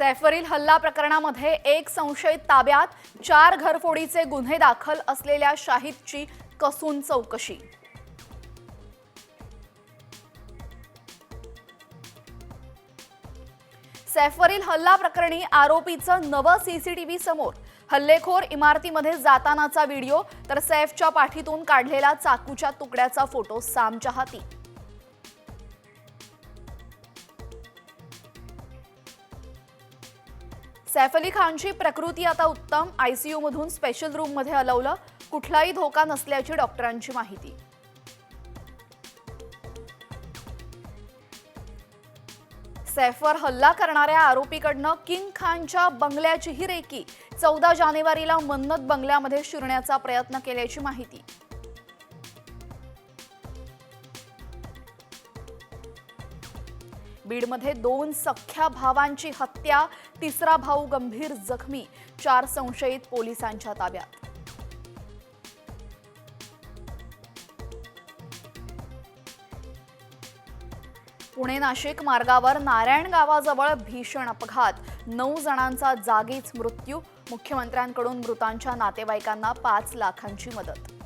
सैफवरील हल्ला प्रकरणामध्ये एक संशयित ताब्यात चार घरफोडीचे गुन्हे दाखल असलेल्या शाहिदची कसून चौकशी. सैफवरील हल्ला प्रकरणी आरोपीचं नवं सीसीटीव्ही समोर हल्लेखोर इमारतीमध्ये जातानाचा व्हिडिओ तर सैफच्या पाठीतून काढलेला चाकूच्या तुकड्याचा फोटो सामच्या हाती. सैफ अली खानची प्रकृती आता उत्तम आयसीयू मधून स्पेशल रूममध्ये हलवलं. कुठलाही धोका नसल्याची डॉक्टरांची माहिती. सैफवर हल्ला करणाऱ्या आरोपीकडनं किंग खानच्या बंगल्याचीही रेकी. चौदा जानेवारीला मन्नत बंगल्यामध्ये शिरण्याचा प्रयत्न केल्याची माहिती. बीडमध्ये दोन सख्ख्या भावांची हत्या तिसरा भाऊ गंभीर जखमी चार संशयित पोलिसांच्या ताब्यात. पुणे नाशिक मार्गावर नारायण गावाजवळ भीषण अपघात. नऊ जणांचा जागीच मृत्यू मुख्यमंत्र्यांकडून मृतांच्या नातेवाईकांना पाच लाखांची मदत.